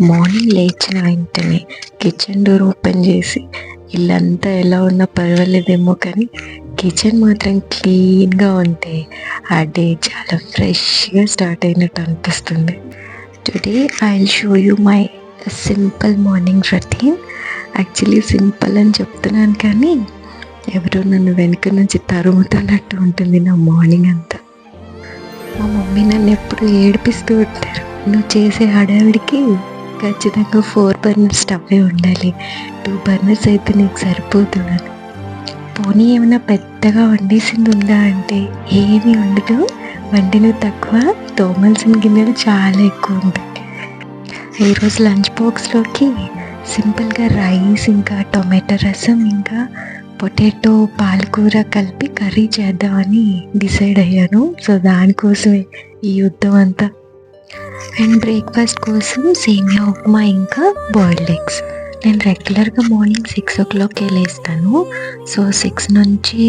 Morning లేచిన వెంటనే kitchen door open చేసి ఇల్లంతా ఎలా ఉన్నా పర్వాలేదేమో కానీ కిచెన్ మాత్రం క్లీన్గా ఉంటే ఆ డే చాలా ఫ్రెష్గా స్టార్ట్ అయినట్టు అనిపిస్తుంది. Today I show you my simple morning routine actually simple అని చెప్తున్నాను కానీ ఎవరో నన్ను వెనుక నుంచి తరుముతున్నట్టు ఉంటుంది నా మార్నింగ్ అంతా. మా మమ్మీ నన్ను ఎప్పుడు ఏడిపిస్తూ ఉంటారు. నువ్వు చేసే హడావిడికి ఖచ్చితంగా ఫోర్ బర్నర్ స్టవ్వే ఉండాలి. టూ బర్నర్స్ అయితే నీకు సరిపోదు పోనీ ఏమైనా పెద్దగా వండేసింది ఉందా అంటే ఏమీ ఉండదు. వండిన తక్కువ తోమల్సిన గిన్నెలు చాలా ఎక్కువ ఉంటాయి. ఈరోజు లంచ్ బాక్స్లోకి సింపుల్గా రైస్ ఇంకా టొమాటో రసం ఇంకా పొటాటో పాలకూర కలిపి కర్రీ చేద్దామని డిసైడ్ అయ్యాను. సో దానికోసమే ఈ యుద్ధం అంతా. అండ్ బ్రేక్ఫాస్ట్ కోసం సేమియా ఉప్మా ఇంకా బాయిల్డ్ ఎగ్స్ నేను రెగ్యులర్గా మార్నింగ్ సిక్స్ ఓ క్లాక్ లేస్తాను. సో సిక్స్ నుంచి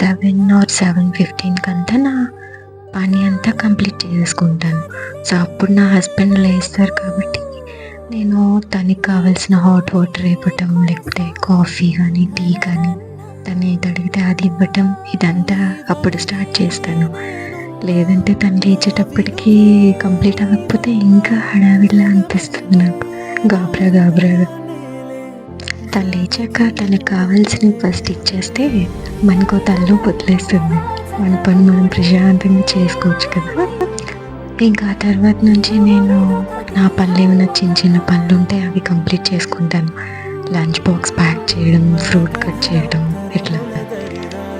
సెవెన్ ఆర్ సెవెన్ ఫిఫ్టీన్కి అంతా నా పని అంతా కంప్లీట్ చేసుకుంటాను. సో అప్పుడు నా హస్బెండ్ లేస్తారు కాబట్టి నేను తనకి కావాల్సిన హాట్ వాటర్ ఇవ్వటం లేకపోతే కాఫీ కానీ టీ కానీ తను ఏది అడిగితే అది ఇవ్వటం ఇదంతా అప్పుడు స్టార్ట్ చేస్తాను. లేదంటే తను లేచేటప్పటికి కంప్లీట్ అవ్వకపోతే ఇంకా హడావిడిలా అనిపిస్తుంది నాకు. గాబరా గాబరాగా తను లేచాక తనకు కావాల్సినవి ఫస్ట్ ఇచ్చేస్తే మనకు తల్లో వదిలేస్తుంది. మన పని మనం ప్రశాంతంగా చేసుకోవచ్చు కదా. ఇంకా ఆ తర్వాత నుంచి నేను నా పనులు ఏమైనా చిన్న చిన్న పనులు ఉంటే అవి కంప్లీట్ చేసుకుంటాను. లంచ్ బాక్స్ ప్యాక్ చేయడం ఫ్రూట్ కట్ చేయడం ఇట్లా.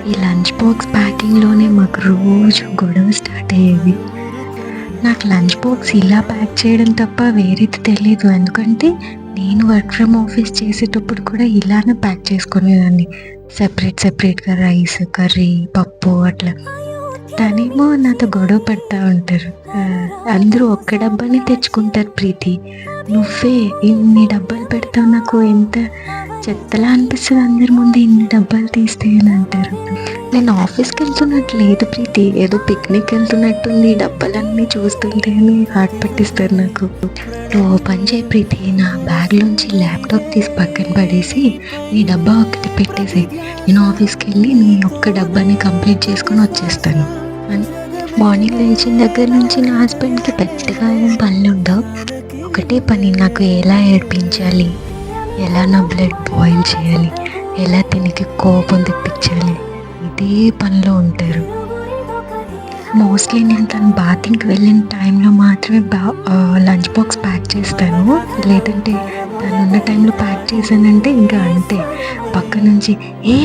ఈ లంచ్ బాక్స్ ప్యాకింగ్లోనే మాకు రోజు గొడవ స్టార్ట్ అయ్యేది. నాకు లంచ్ బాక్స్ ఇలా ప్యాక్ చేయడం తప్ప వేరేది తెలియదు ఎందుకంటే నేను వర్క్ ఫ్రమ్ ఆఫీస్ చేసేటప్పుడు కూడా ఇలానే ప్యాక్ చేసుకునేదాన్ని. సెపరేట్ సెపరేట్గా రైస్ కర్రీ పప్పు అట్లా. తనేమో నాతో గొడవ పడతా ఉంటారు. అందరూ ఒక్క డబ్బాని తెచ్చుకుంటారు ప్రీతి. నువ్వే ఇన్ని డబ్బాలు పెడతావు నాకు ఎంత చెత్తలా అనిపిస్తుంది అందరి ముందు ఇన్ని డబ్బాలు తీస్తే అని అంటారు. నేను ఆఫీస్కి వెళ్తున్నట్టు లేదు ప్రీతి. ఏదో పిక్నిక్ వెళ్తున్నట్టుంది. డబ్బాలన్నీ చూస్తుంటే అని హార్ట్ పట్టిస్తారు నాకు. నువ్వు ఓ పని చేయి ప్రీతి. నా బ్యాగ్లోంచి ల్యాప్టాప్ తీసి పక్కన పడేసి నీ డబ్బా ఒకటి పెట్టేసి నేను ఆఫీస్కి వెళ్ళి నీ ఒక్క డబ్బాని కంప్లీట్ చేసుకొని వచ్చేస్తాను. అని మార్నింగ్ లేచిన దగ్గర నుంచి నా హస్బెండ్కి పెద్దగా ఏం పనులు ఉండవు ఒకటే పని నాకు ఎలా ఏడ్పించాలి? ఎలా నా బ్లడ్ బాయిల్ చేయాలి? ఎలా తినికి కోపం తెప్పించాలి? ఇదే పనిలో ఉంటారు. మోస్ట్లీ నేను తను బాతింగ్కి వెళ్ళిన టైంలో మాత్రమే బా లంచ్ బాక్స్ ప్యాక్ చేస్తాను. లేదంటే తను ఉన్న టైంలో ప్యాక్ చేశానంటే ఇంకా అంతే. పక్క నుంచి ఏ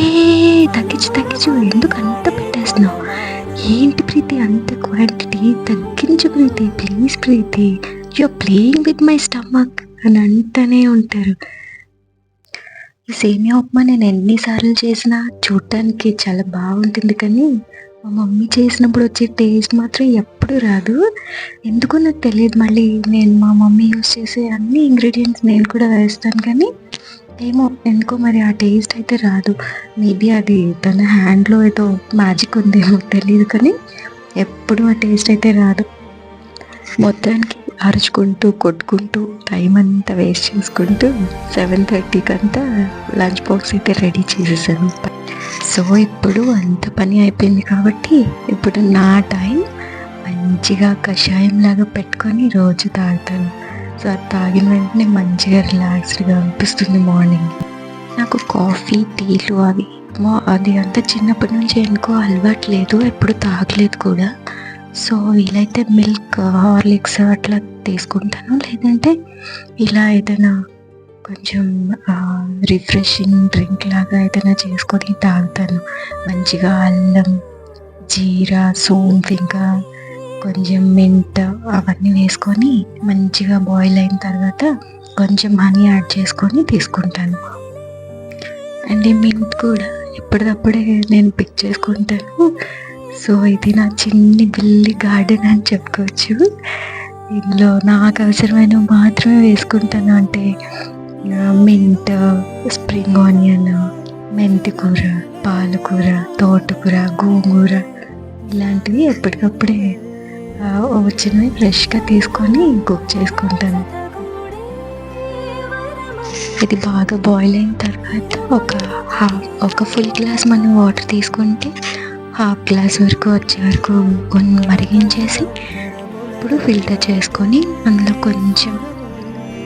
తగ్గించు తగ్గించు ఎందుకు అంత పెట్టేస్తున్నావు? ఏంటి ప్రీతి అంత క్వాంటిటీ తగ్గించు Preethi please Preethi. You playing with my stomach అని అంటూనే ఉంటారు. ఈ సేమియా ఉప్మా నేను ఎన్నిసార్లు చేసినా చూడటానికి చాలా బాగుంటుంది కానీ మా మమ్మీ చేసినప్పుడు వచ్చే టేస్ట్ మాత్రం ఎప్పుడు రాదు. ఎందుకో నాకు తెలియదు మళ్ళీ నేను మా మమ్మీ యూస్ చేసే అన్ని ఇంగ్రీడియంట్స్ నేను కూడా వేస్తాను కానీ ఏమో ఎందుకో మరి ఆ టేస్ట్ అయితే రాదు. మేబీ అది తన హ్యాండ్లో ఏదో మ్యాజిక్ ఉందేమో తెలియదు కానీ ఎప్పుడు ఆ టేస్ట్ అయితే రాదు. మొత్తానికి అరుచుకుంటూ కొట్టుకుంటూ టైం అంతా వేస్ట్ చేసుకుంటూ సెవెన్ థర్టీకి అంతా లంచ్ బాక్స్ అయితే రెడీ చేసేసాను. సో ఇప్పుడు అంత పని అయిపోయింది కాబట్టి ఇప్పుడు నా టైం మంచిగా కషాయం లాగా పెట్టుకొని రోజు తాగుతాను. సో అది తాగిన వెంటనే మంచిగా రిలాక్స్డ్గా అనిపిస్తుంది మార్నింగ్ నాకు కాఫీ టీలు అవి మా అది అంతా చిన్నప్పటి నుంచి ఎందుకో అలవాటు లేదు ఎప్పుడు తాగలేదు కూడా. సో వీలైతే మిల్క్ హార్లిక్స్ అట్లా తీసుకుంటాను. లేదంటే ఇలా ఏదైనా కొంచెం రిఫ్రెషింగ్ డ్రింక్ లాగా ఏదైనా చేసుకొని తాగుతాను. మంచిగా అల్లం జీరా సోంఫ్ ఇంకా కొంచెం మింట్ అవన్నీ వేసుకొని మంచిగా బాయిల్ అయిన తర్వాత కొంచెం హనీ యాడ్ చేసుకొని తీసుకుంటాను. అండ్ ఈ మింట్ కూడా ఎప్పటికప్పుడే నేను పిక్ చేసుకుంటాను. సో ఇది నా చిన్ని బిల్లి గార్డెన్ అని చెప్పుకోవచ్చు. ఇందులో నాకు అవసరమైన మాత్రమే వేసుకుంటాను. అంటే మింట్ స్ప్రింగ్ ఆనియన్ మెంతి కూర పాలకూర తోటకూర గోంగూర ఇలాంటివి ఎప్పటికప్పుడే వచ్చినవి ఫ్రెష్గా తీసుకొని కుక్ చేసుకుంటాను. ఇది బాగా బాయిల్ అయిన తర్వాత ఒక హాఫ్ ఒక ఫుల్ గ్లాస్ మనం వాటర్ తీసుకుంటే హాఫ్ గ్లాస్ వరకు వచ్చే వరకు కొన్ని మరిగించేసి ఇప్పుడు ఫిల్టర్ చేసుకొని అందులో కొంచెం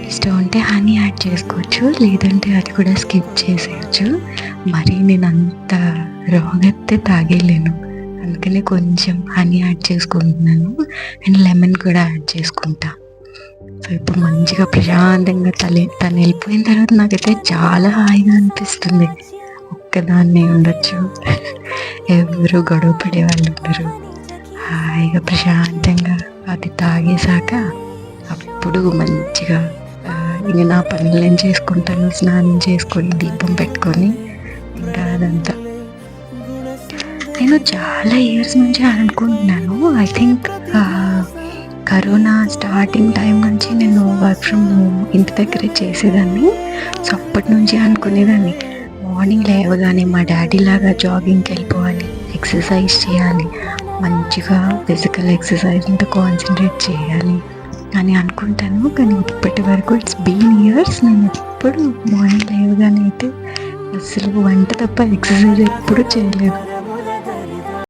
ఇష్టం ఉంటే హనీ యాడ్ చేసుకోవచ్చు. లేదంటే అది కూడా స్కిప్ చేసేయచ్చు. మరి నేను అంత రోగైతే తాగేలేను. అందుకనే కొంచెం హనీ యాడ్ చేసుకుంటున్నాను. అండ్ లెమన్ కూడా యాడ్ చేసుకుంటా. సో ఇప్పుడు మంచిగా ప్రశాంతంగా తల తను వెళ్ళిపోయిన తర్వాత నాకైతే చాలా హాయిగా అనిపిస్తుంది. ఒక్కదాన్నే ఉండొచ్చు. ఎవరు గొడవ పడే వాళ్ళు ఉండరు. హాయిగా ప్రశాంతంగా అది తాగేశాక అప్పుడు మంచిగా ఇంక నా పనులు నేను చేసుకుంటాను స్నానం చేసుకొని దీపం పెట్టుకొని ఇంకా అదంతా. నేను చాలా ఇయర్స్ నుంచి అనుకుంటున్నాను. I think corona starting time నుంచి నేను వర్క్ ఫ్రమ్ హోమ్ ఇంటి దగ్గరే చేసేదాన్ని. సో అప్పటి నుంచి అనుకునేదాన్ని. మార్నింగ్ లేవగానే మా డాడీ లాగా జాగింగ్కి వెళ్ళిపోవాలి. ఎక్సర్సైజ్ చేయాలి. మంచిగా ఫిజికల్ ఎక్సర్సైజ్ మీద కాన్సన్ట్రేట్ చేయాలి అని అనుకుంటాను. కానీ ఇప్పటి వరకు ఇట్స్ బీన్ ఇయర్స్. నేను ఎప్పుడు మార్నింగ్ లేవగానే అయితే అసలు వంట తప్ప ఎక్సర్సైజ్ ఎప్పుడూ చేయలేదు.